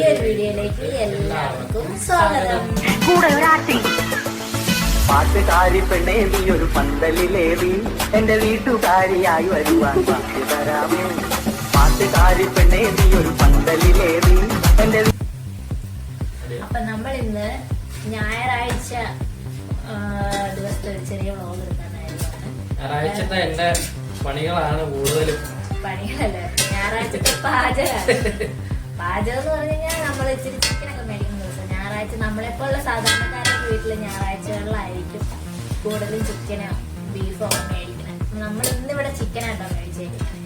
പുതിയൊരു വീഡിയോയിലേക്ക് എല്ലാവർക്കും സ്വാഗതം. പാട്ടുകാരി പെണ്ണേ നീ ഒരു പന്തലിലേറി. എന്റെ വീട്ടുകാരിയായി വരുവാൻ വാക്ക് തരാമേ. പാട്ടുകാരി പെണ്ണേ നീ ഒരു പന്തലിലേറി. എന്റെ അപ്പൊ നമ്മൾ ഇന്ന് ഞായറാഴ്ച ദിവസത്തെ ഒരു ചെറിയ വ്ളോഗ് ഞായറാഴ്ചത്തെ എന്റെ പണികളാണ് കൂടുതലും? പണികളല്ലേ? ഞായറാഴ്ചത്തെ പാചകമാണ്. പാചകം എന്ന് പറഞ്ഞു കഴിഞ്ഞാൽ നമ്മൾ ഇച്ചിരി ചിക്കനൊക്കെ മേടിക്കുന്ന ദിവസം. ഞായറാഴ്ച നമ്മളെപ്പോലുള്ള സാധാരണക്കാരുടെ വീട്ടിൽ ഞായറാഴ്ചകളിലായിരിക്കും കൂടുതലും ചിക്കനോ ബീഫോ ഒക്കെ മേടിക്കണം നമ്മൾ ഇന്നിവിടെ ചിക്കനാട്ടോ മേടിച്ചേക്കുന്നത്.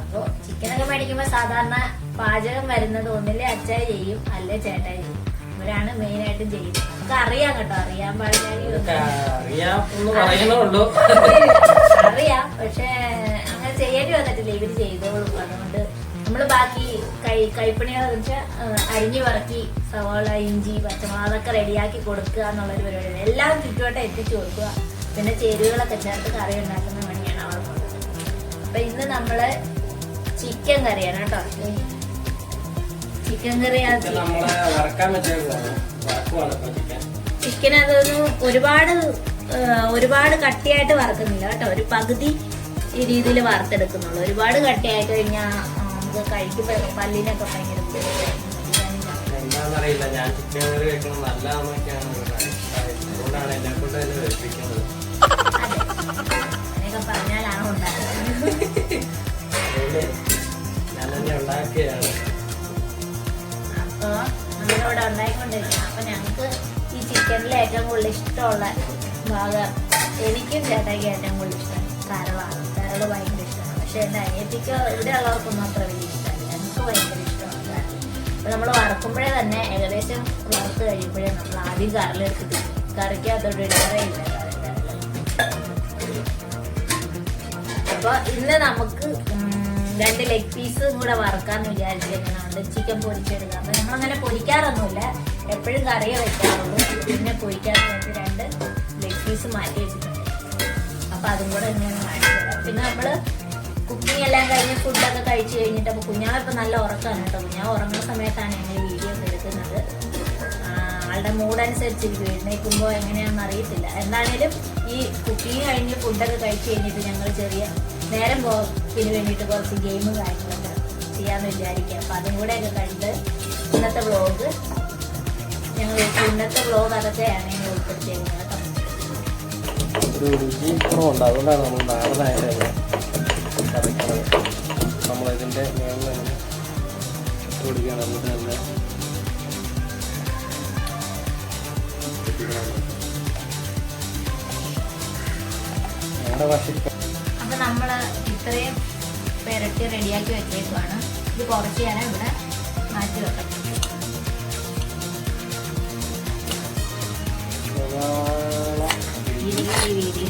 അപ്പോൾ ചിക്കനൊക്കെ മേടിക്കുമ്പോൾ സാധാരണ പാചകം വരുന്നത് ഒന്നില്ലേ അച്ചായ ചെയ്യും അല്ലേ ചേട്ടായി ചെയ്യും. ഇവരാണ് മെയിനായിട്ടും ചെയ്യുന്നത്. നമുക്ക് അറിയാം കേട്ടോ അറിയാൻ പാടില്ല അറിയാം പക്ഷെ അങ്ങനെ ചെയ്യേണ്ടി വന്നിട്ടില്ല. ഇവർ ചെയ്തോളും. അതുകൊണ്ട് നമ്മൾ ബാക്കി കൈ കൈപ്പണികളെന്ന് വെച്ചാൽ അരിഞ്ഞു പറക്കി സവാള ഇഞ്ചി പച്ചമുളക് അതൊക്കെ റെഡിയാക്കി കൊടുക്കുക എന്നുള്ളൊരു പരിപാടിയാണ് എല്ലാം ചുറ്റുവട്ടം എത്തിച്ചു കൊടുക്കുക. പിന്നെ ചേരുവകളൊക്കെ ചേർത്ത് കറി ഉണ്ടാക്കുന്ന പണിയാണ് അവർക്കുള്ളത് അപ്പൊ ഇന്ന് നമ്മൾ ചിക്കൻ കറിയാണ് കേട്ടോ. ചിക്കൻ കറി ചിക്കൻ അതൊന്നും ഒരുപാട് ഒരുപാട് കട്ടിയായിട്ട് വറുക്കുന്നില്ല കേട്ടോ. ഒരു പകുതി രീതിയിൽ വറുത്തെടുക്കുന്നുള്ളൂ. ഒരുപാട് കട്ടിയായിട്ട് കഴിഞ്ഞാൽ നമുക്ക് കഴിക്കുമ്പോൾ പല്ലിനൊക്കെ ഭയങ്കര. എന്താണെന്നറിയില്ല ഞാൻ ചിക്കൻ കറി വെക്കുന്നത് നല്ലതാണെന്നൊക്കെയാണ് ഇവിടെ അഭിപ്രായം. അതുകൊണ്ടാണ് എന്നെ കൊണ്ട് തന്നെ വെപ്പിക്കുന്നത് ഞാൻ തന്നെ ഉണ്ടാക്കുകയാണ്. നമ്മളിവിടെ ഉണ്ടായിക്കൊണ്ടിരിക്കണം അപ്പൊ ഞങ്ങക്ക് ഈ ചിക്കനിലെ ഏറ്റവും കൂടുതൽ ഇഷ്ടമുള്ള ഭാഗം എനിക്കും ചേട്ടയ്ക്ക് ഏറ്റവും കൂടുതൽ ഇഷ്ടം കരളാണ് കരൾ ഭയങ്കര ഇഷ്ടമാണ്. പക്ഷെ എന്റെ അനിയത്തിക്ക് ഇവിടെ ഉള്ളവർക്കൊന്നും അത്ര വലിയ ഭയങ്കര ഇഷ്ടമാണ്. അപ്പോൾ നമ്മൾ വറക്കുമ്പോഴേ തന്നെ ഏകദേശം വറുത്ത് കഴിയുമ്പോഴേ നമ്മൾ ആദ്യം കരളെടുത്തിട്ട് കറിക്കകത്തോട്ട് ഇടാറേ ഇല്ല കരൾ അപ്പൊ ഇന്ന് നമുക്ക് രണ്ട് ലെഗ് പീസും കൂടെ വറക്കാന്ന് വിചാരിച്ചിരിക്കുന്നുണ്ട് ചിക്കൻ പൊരിച്ചെടുക്കാം. അപ്പൊ നമ്മൾ അങ്ങനെ പൊരിക്കാറൊന്നുമില്ല. എപ്പോഴും കറിയെ വെക്കാറുള്ളൂ. പിന്നെ പൊരിക്കാൻ വേണ്ടി രണ്ട് ലെഗ് പീസ് മാറ്റി വെച്ചിട്ടുണ്ട്. അപ്പൊ അതും കൂടെ ഇങ്ങനെ മാറ്റി പിന്നെ നമ്മൾ കുക്കിംഗ് എല്ലാം കഴിഞ്ഞ് ഫുഡൊക്കെ കഴിച്ച് കഴിഞ്ഞിട്ട് അപ്പോൾ കുഞ്ഞാളിപ്പോ നല്ല ഉറക്കമാണ് കേട്ടോ. കുഞ്ഞാൾ ഉറങ്ങുന്ന സമയത്താണ് ഞങ്ങൾ വീഡിയോ എടുക്കുന്നത്. ആളുടെ മൂഡനുസരിച്ച് എഴുന്നേൽക്കുമ്പോൾ എങ്ങനെയാണെന്ന് അറിയത്തില്ല. എന്താണേലും ഈ കുക്കിംഗ് കഴിഞ്ഞ് ഫുഡൊക്കെ കഴിച്ച് കഴിഞ്ഞിട്ട് ഞങ്ങൾ ചെറിയ നേരം പോക്കിന് വേണ്ടിയിട്ട് കുറച്ച് ഗെയിം കാര്യങ്ങളൊക്കെ ചെയ്യാമെന്ന് വിചാരിക്കുക അപ്പം അതും കൂടെയൊക്കെ കണ്ട് ഇന്നത്തെ വ്ളോഗ് ഞങ്ങൾ ഇന്നത്തെ വ്ളോഗ് അതൊക്കെയാണ് ഞങ്ങൾ ഉൾപ്പെടുത്തിയത് ഒരു രുചി കുറവുണ്ട്. അതുകൊണ്ടാണ് നമ്മൾ നാടനായിട്ട് കൊടുക്കുകയാണ് അപ്പം നമ്മൾ ഇത്രയും പെരട്ടി റെഡിയാക്കി വെച്ചേക്കുവാണ്. ഇത് കുറച്ച് ഞാൻ ഇവിടെ മാറ്റി വെക്കാം. വീതി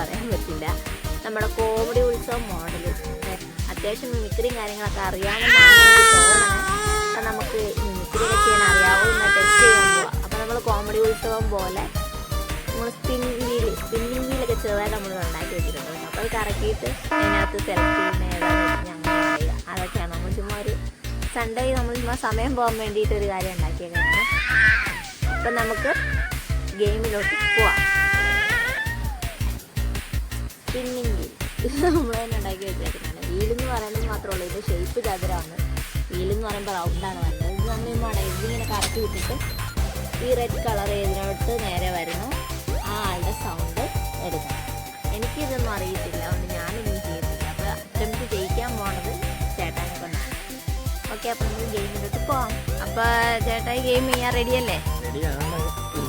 പറയാൻ പറ്റില്ല. നമ്മുടെ കോമഡി ഉത്സവം മോഡൽ അത്യാവശ്യം മിമിക്രിയും കാര്യങ്ങളൊക്കെ അറിയാമെന്നാണ് നമുക്ക് മിമിക്രി ഒക്കെ ചെയ്യാൻ അറിയാവോ എന്ന് ടെസ്റ്റ് ചെയ്യാൻ പോവാം അപ്പോൾ നമ്മൾ കോമഡി ഉത്സവം പോലെ നമ്മൾ സ്പിൻ വീൽ സ്പിന്നിങ് വീലൊക്കെ ചെറുതായിട്ട് നമ്മൾ ഉണ്ടാക്കി വെച്ചിട്ടുണ്ട്. അപ്പോൾ അത് കറക്കിയിട്ട് അതിനകത്ത് സെലക്ട് ചെയ്യുന്ന വെച്ച് ഞങ്ങൾ അറിയുക അതൊക്കെയാണ്. നമ്മൾ ചുമ്മാ ഒരു സൺഡേ നമ്മൾ ചുമ്മാ സമയം പോകാൻ വേണ്ടിയിട്ട് ഒരു കാര്യം ഉണ്ടാക്കിയേക്കാണ് അപ്പം നമുക്ക് ഗെയിമിലോട്ട് പോവാം. സ്പിന്നിങ് വീൽ ഇത് നമ്മൾ തന്നെ ഉണ്ടാക്കി വെച്ചേക്കുന്നതാണ്. വീലെന്ന് പറയുന്നത് മാത്രമേ ഇത് ഷേപ്പ് ചതുരമാണ്. വീലെന്ന് പറയുമ്പോൾ റൗണ്ടാണ് വരുന്നത്. ഇത് നമ്മൾ ഇവിടെ ഇതിങ്ങനെ കറക്കി വിട്ടിട്ട് ഈ റെഡ് കളർ ഇതിനോട്ട് നേരെ വരുന്നു? ആ ആളുടെ സൗണ്ട് എടുക്കണം. എനിക്കിതൊന്നും അറിയത്തില്ല. അതുകൊണ്ട് ഞാനൊന്നും ചെയ്യുന്നില്ല അപ്പോൾ അറ്റംപ്റ്റ് ജയിക്കാൻ പോണത് ചേട്ടാനെ കൊണ്ടാണ്. ഓക്കെ അപ്പോൾ നമുക്ക് ഗെയിമിലോട്ട് പോവാം. അപ്പോൾ ചേട്ടാ ഈ ഗെയിം ചെയ്യാൻ റെഡിയല്ലേ റെഡിയാണ്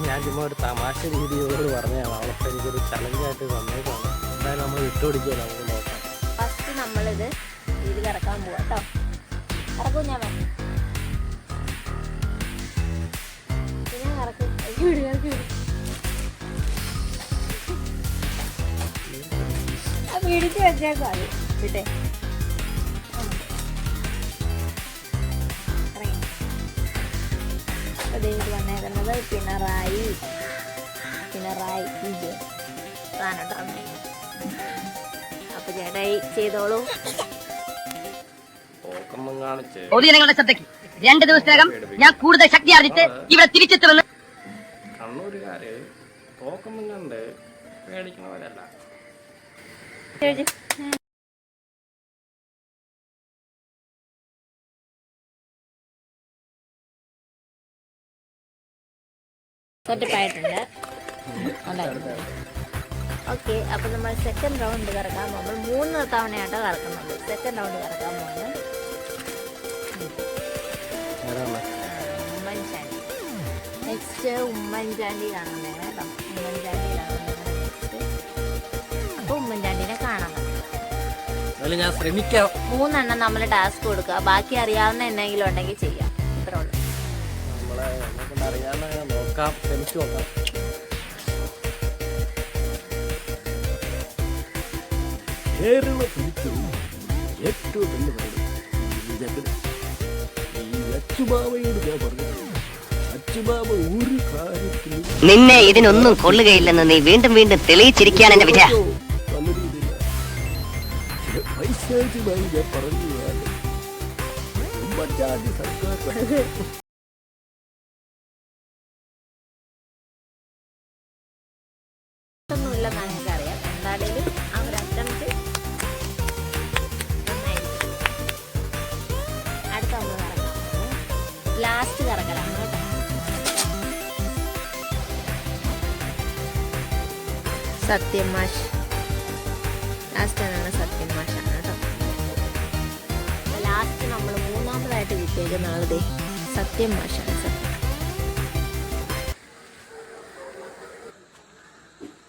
ഞാൻ ചുമ്മാ ഒരു തമാശ രീതിയോട് പറഞ്ഞതാണ്. അവളപ്പോൾ എനിക്കൊരു ചലഞ്ചായിട്ട് തന്നേക്കാണ്. എന്തായാലും നമ്മൾ വിട്ടുപിടിക്കുമല്ലോ നമുക്ക് നോക്കാം ഫസ്റ്റ് നമ്മളിത് ഇതിൽ ഇറക്കാൻ പോവാം കേട്ടോ ഇറക്കും ഞാൻ പിന്നെ വെച്ചേക്കും അത്. വിട്ടേ. ഇത് വന്നേക്കുന്നത് പിണറായി. പിണറായി വിജയൻ. സാധനം അപ്പൊ ഞാനായി ചെയ്തോളൂ. പൊതുജനങ്ങളുടെ ശ്രദ്ധയ്ക്ക് രണ്ട് ദിവസത്തിനകം ഞാൻ കൂടുതൽ ശക്തി ആർജിച്ച് ഇവിടെ തിരിച്ചെത്തുമെന്ന് കണ്ണൂരുകാര് പോക്കൊന്നും കണ്ട് പേടിക്കണവരല്ല. ചേച്ചി സെറ്റപ്പായിട്ടുണ്ട് ഓക്കെ അപ്പൊ നമ്മൾ സെക്കൻഡ് റൗണ്ട് കറക്കാൻ പോകുമ്പോൾ മൂന്ന് തവണയാട്ടോ കറക്കുന്നത്. സെക്കൻഡ് റൗണ്ട് കറക്കാൻ പോകുന്നത് ഉമ്മൻചാണ്ടി. നെക്സ്റ്റ് ഉമ്മൻചാണ്ടി കാണുന്നത് കേട്ടോ. ഉമ്മൻചാണ്ടി ഉമ്മൻചാണ്ടിനെ കാണാൻ ഞാൻ ശ്രമിക്കാം. മൂന്നെണ്ണം നമ്മൾ ടാസ്ക് കൊടുക്കുക. ബാക്കി അറിയാവുന്ന എന്തെങ്കിലും ഉണ്ടെങ്കിൽ ചെയ്യാം. ഇത്രേ ഉള്ളൂ. നമ്മളെ അറിയാവുന്ന നോക്കാം. ശ്രമിച്ചു നോക്കാം. കേരള ഏറ്റവും ഈ അച്ചുബാബയോട് ഞാൻ പറഞ്ഞു അച്ചുബാബ ഒരു കാര്യത്തിലും നിന്നെ ഇതിനൊന്നും കൊള്ളുകയില്ലെന്ന് നീ വീണ്ടും വീണ്ടും തെളിയിച്ചിരിക്കുകയാണ് എന്റെ വിജയ. നല്ല രീതിയില്ല പൈശാചിമായി ഞാൻ പറഞ്ഞു ഉമ്മൻചാണ്ടി സർക്കാർ സത്യം മാഷ്. ലാസ്റ്റ് ആണ് സത്യം മാഷാണ് കേട്ടോ. ലാസ്റ്റ് നമ്മൾ മൂന്നാമതായിട്ട് കിട്ടിയേക്കുന്ന ആളത് സത്യം മാഷാണ് സത്യം.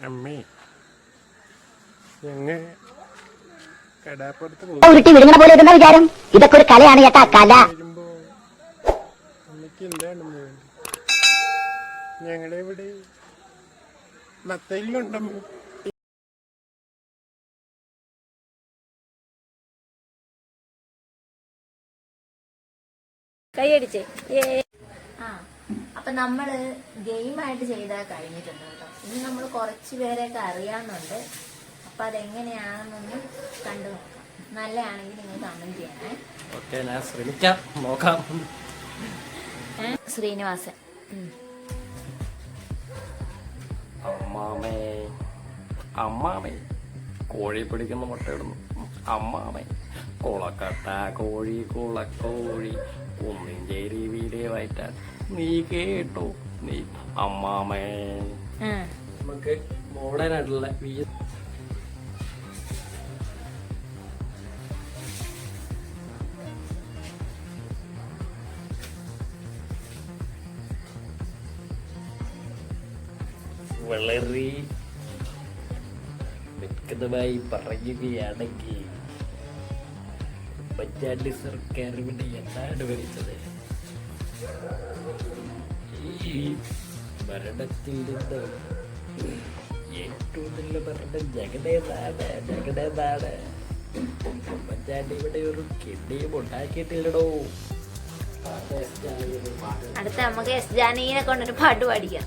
അമ്മേ ഞങ്ങൾ കടാപ്പുറത്ത് ഉരുട്ടി വിടുന്ന പോലെ വിചാരം. ഇതൊക്കെ ഒരു കലയാണ് ചേട്ടാ കല. ഞങ്ങളെവിടെ? നത്തയിലുണ്ടമ്മ കൈയടിച്ചേ. ഏ. ആ അപ്പൊ നമ്മൾ ഗെയിമായിട്ട് ചെയ്താൽ കഴിഞ്ഞിട്ടുണ്ട് കേട്ടോ. ഇനി നമ്മൾ കുറച്ച് പേരെയൊക്കെ അറിയാവുന്നുണ്ട് അപ്പൊ അതെങ്ങനെയാണെന്നൊന്ന് കണ്ടു നോക്കാം. നല്ലതാണെങ്കിൽ നിങ്ങൾ കമന്റ് ചെയ്യണേ. ഓക്കെ ഞാൻ ശ്രമിക്കാം. നോക്കാം? ശ്രീനിവാസൻ. ഉം. അമ്മാമേ അമ്മാമേ. കോഴി പിടിക്കുന്ന മുട്ടയിടുന്നു അമ്മാമേ കുളക്കട്ട കോഴി കുളക്കോഴി. കുന്നിഞ്ചേരി വീടേ വയറ്റാൻ നീ കേട്ടോ. നീ അമ്മാമേ. നമുക്ക് മോഡേൺ ആയിട്ടുള്ള വളരെ വ്യക്തമായി പറയുകയാണെങ്കിൽ പഞ്ചായത്ത് സർക്കാർ ഇവിടെ എന്താണ് വരുന്നത് ഈ ഭരണത്തിൽ നിന്ന് ഏറ്റവും നല്ല ഭരണം ജഗതേതാണ് ജഗതേതാണ് ഉമ്മൻചാണ്ടി ഇവിടെ ഒരു കിണ്ടിയും ഉണ്ടാക്കിയിട്ടില്ലടോ. അടുത്ത നമുക്ക് എസ് ജാനകിനെ കൊണ്ടൊരു പാട്ട് പാടിക്കാം.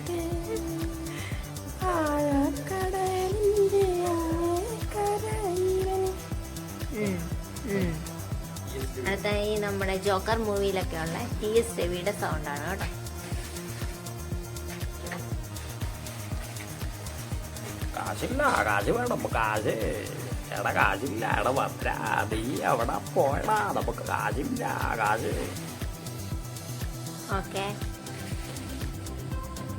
അടുത്ത ഈ നമ്മുടെ ജോക്കർ മൂവിയിലൊക്കെ ഉള്ള ടി എസ് രവിയുടെ സൗണ്ടാണ് കേട്ടോ. കാശില്ല കാശ് വേണം. കാശ്. എടാ കാശില്ല. എടാ നീ പോയടാ? നമുക്ക് കാശില്ല കാശ്. ഓക്കെ.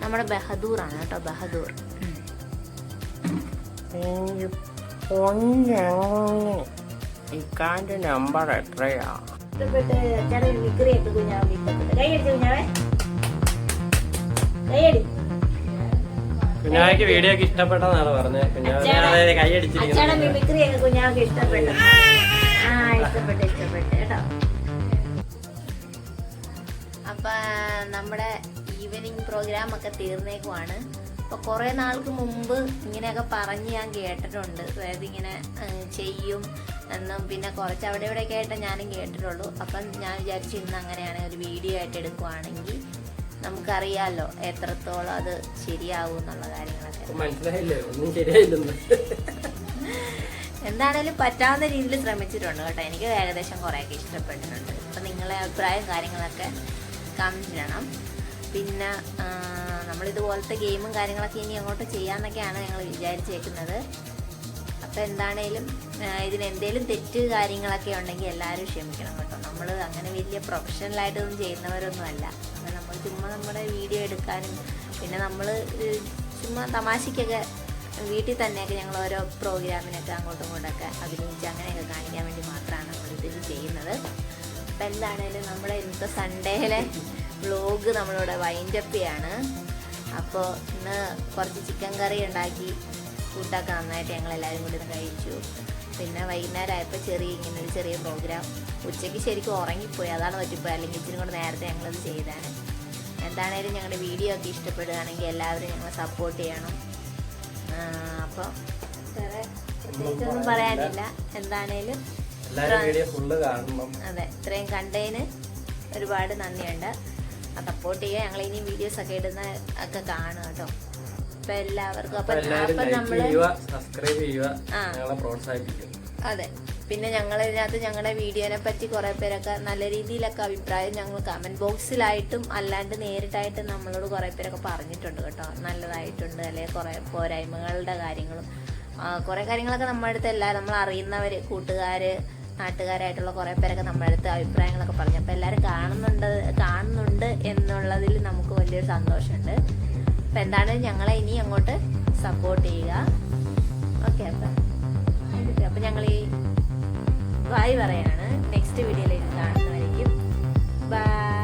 നമ്മുടെ ബഹദൂർ ആണ് കേട്ടോ ബഹദൂർ. ഇക്കാന്റെ നമ്പർ എത്രയാ? കുഞ്ഞാക്ക് കുഞ്ഞാവയ്ക്ക് വീഡിയോ ഒക്കെ ഇഷ്ടപ്പെട്ടെന്നാണ് പറഞ്ഞത്. കുഞ്ഞാവെ കൈയടിച്ചിരിക്കുന്നു അച്ഛയുടെ അടിച്ചിരിക്കുന്നത് മിമിക്രിയൊക്കെ കുഞ്ഞാവൊക്കെ ഇഷ്ടപ്പെട്ടു. ആ ഇഷ്ടപ്പെട്ടു ഇഷ്ടപ്പെട്ടു കേട്ടോ. അപ്പൊ നമ്മുടെ ഈവനിങ് പ്രോഗ്രാം ഒക്കെ തീർന്നേക്കുവാണ്. അപ്പൊ കുറെ നാൾക്ക് മുമ്പ് ഇങ്ങനെയൊക്കെ പറഞ്ഞ് ഞാൻ കേട്ടിട്ടുണ്ട്. അതായത് ഇങ്ങനെ ചെയ്യും എന്നും പിന്നെ കുറച്ച് അവിടെ ഇവിടെയൊക്കെ ആയിട്ട് ഞാനും കേട്ടിട്ടുള്ളൂ. അപ്പം ഞാൻ വിചാരിച്ചു ഇന്ന് അങ്ങനെയാണ് ഒരു വീഡിയോ ആയിട്ട് എടുക്കുവാണെങ്കിൽ നമുക്കറിയാലോ എത്രത്തോളം അത് ശരിയാവും എന്നുള്ള കാര്യങ്ങളൊക്കെ. മനസ്സിലായില്ലേ? ഒന്നും ശരിയായില്ലെന്ന്. എന്താണേലും പറ്റാവുന്ന രീതിയിൽ ശ്രമിച്ചിട്ടുണ്ട് കേട്ടോ. എനിക്ക് ഏകദേശം കുറേയൊക്കെ ഇഷ്ടപ്പെട്ടിട്ടുണ്ട്. അപ്പം നിങ്ങളെ അഭിപ്രായം കാര്യങ്ങളൊക്കെ കമന്റ് ചെയ്യണം പിന്നെ നമ്മളിതുപോലത്തെ ഗെയിമും കാര്യങ്ങളൊക്കെ ഇനി അങ്ങോട്ട് ചെയ്യാമെന്നൊക്കെയാണ് ഞങ്ങൾ വിചാരിച്ചേക്കുന്നത്. അപ്പോൾ എന്താണേലും ഇതിനെന്തേലും തെറ്റ് കാര്യങ്ങളൊക്കെ ഉണ്ടെങ്കിൽ എല്ലാവരും ക്ഷമിക്കണം കേട്ടോ. നമ്മൾ അങ്ങനെ വലിയ പ്രൊഫഷണലായിട്ടൊന്നും ചെയ്യുന്നവരൊന്നും അല്ല അങ്ങനെ നമ്മൾ ചുമ്മാ നമ്മുടെ വീഡിയോ എടുക്കാനും പിന്നെ നമ്മൾ ചുമ്മാ തമാശയ്ക്കൊക്കെ വീട്ടിൽ തന്നെയൊക്കെ ഞങ്ങൾ ഓരോ പ്രോഗ്രാമിനൊക്കെ അങ്ങോട്ടും ഇങ്ങോട്ടൊക്കെ അഭിനയിച്ച് അങ്ങനെയൊക്കെ കാണിക്കാൻ വേണ്ടി മാത്രമാണ് നമ്മളിത് ചെയ്യുന്നത്. അപ്പോൾ എന്താണേലും നമ്മുടെ ഇന്നത്തെ സൺഡേയിലെ വ്ലോഗ് നമ്മളിവിടെ വൈൻഡപ്പ് ചെയ്യാണ്. അപ്പോൾ ഇന്ന് കുറച്ച് ചിക്കൻ കറി ഉണ്ടാക്കി ഫുഡൊക്കെ നന്നായിട്ട് ഞങ്ങൾ എല്ലാവരും കൂടി കഴിച്ചു. പിന്നെ വൈകുന്നേരം ആയപ്പോൾ ചെറിയ ഇങ്ങനെ ഒരു ചെറിയ പ്രോഗ്രാം ഉച്ചയ്ക്ക് ശരിക്കും ഉറങ്ങിപ്പോയി. അതാണ് പറ്റിപ്പോയി അല്ലെങ്കിൽ ഇച്ചിരി കൂടെ നേരത്തെ ഞങ്ങളത് ചെയ്താണ് എന്താണേലും ഞങ്ങളുടെ വീഡിയോ ഒക്കെ ഇഷ്ടപ്പെടുകയാണെങ്കിൽ എല്ലാവരും ഞങ്ങളെ സപ്പോർട്ട് ചെയ്യണം. അപ്പോൾ വേറെ പ്രത്യേകിച്ചൊന്നും പറയാനില്ല. എന്താണേലും അതെ ഇത്രയും കണ്ടതിന് ഒരുപാട് നന്ദിയുണ്ട്. സപ്പോർട്ട് ചെയ്യുക. ഞങ്ങൾ ഇനി വീഡിയോസ് ഒക്കെ ഇടുന്ന ഒക്കെ കാണും കേട്ടോ. അപ്പൊ എല്ലാവർക്കും അപ്പൊ നമ്മൾ സബ്സ്ക്രൈബ് ചെയ്യുക ആ. ഞങ്ങളെ പ്രോത്സാഹിപ്പിക്കും അതെ. പിന്നെ ഞങ്ങൾ ഇതിനകത്ത് ഞങ്ങളുടെ വീഡിയോനെ പറ്റി കുറെ പേരൊക്കെ നല്ല രീതിയിലൊക്കെ അഭിപ്രായം ഞങ്ങൾ കമന്റ് ബോക്സിലായിട്ടും അല്ലാണ്ട് നേരിട്ടായിട്ടും നമ്മളോട് കുറെ പേരൊക്കെ പറഞ്ഞിട്ടുണ്ട് കേട്ടോ. നല്ലതായിട്ടുണ്ട് അല്ലെങ്കിൽ കുറെ പോരായ്മകളുടെ കാര്യങ്ങളും കുറേ കുറെ കാര്യങ്ങളൊക്കെ നമ്മുടെ അടുത്ത് എല്ലാ നമ്മൾ അറിയുന്നവര് കൂട്ടുകാര് നാട്ടുകാരായിട്ടുള്ള കുറേ പേരൊക്കെ നമ്മുടെ അടുത്ത് അഭിപ്രായങ്ങളൊക്കെ പറഞ്ഞു. അപ്പോൾ എല്ലാവരും കാണുന്നുണ്ട് കാണുന്നുണ്ട് എന്നുള്ളതിൽ നമുക്ക് വലിയൊരു സന്തോഷമുണ്ട്. അപ്പൊ എന്താണ് ഞങ്ങളെ ഇനി അങ്ങോട്ട് സപ്പോർട്ട് ചെയ്യുക. ഓക്കെ അപ്പൊ അപ്പൊ ഞങ്ങൾ ഈ ബായ് പറയാണ് നെക്സ്റ്റ് വീഡിയോയിലേക്ക് കാണുന്നതായിരിക്കും. ബൈ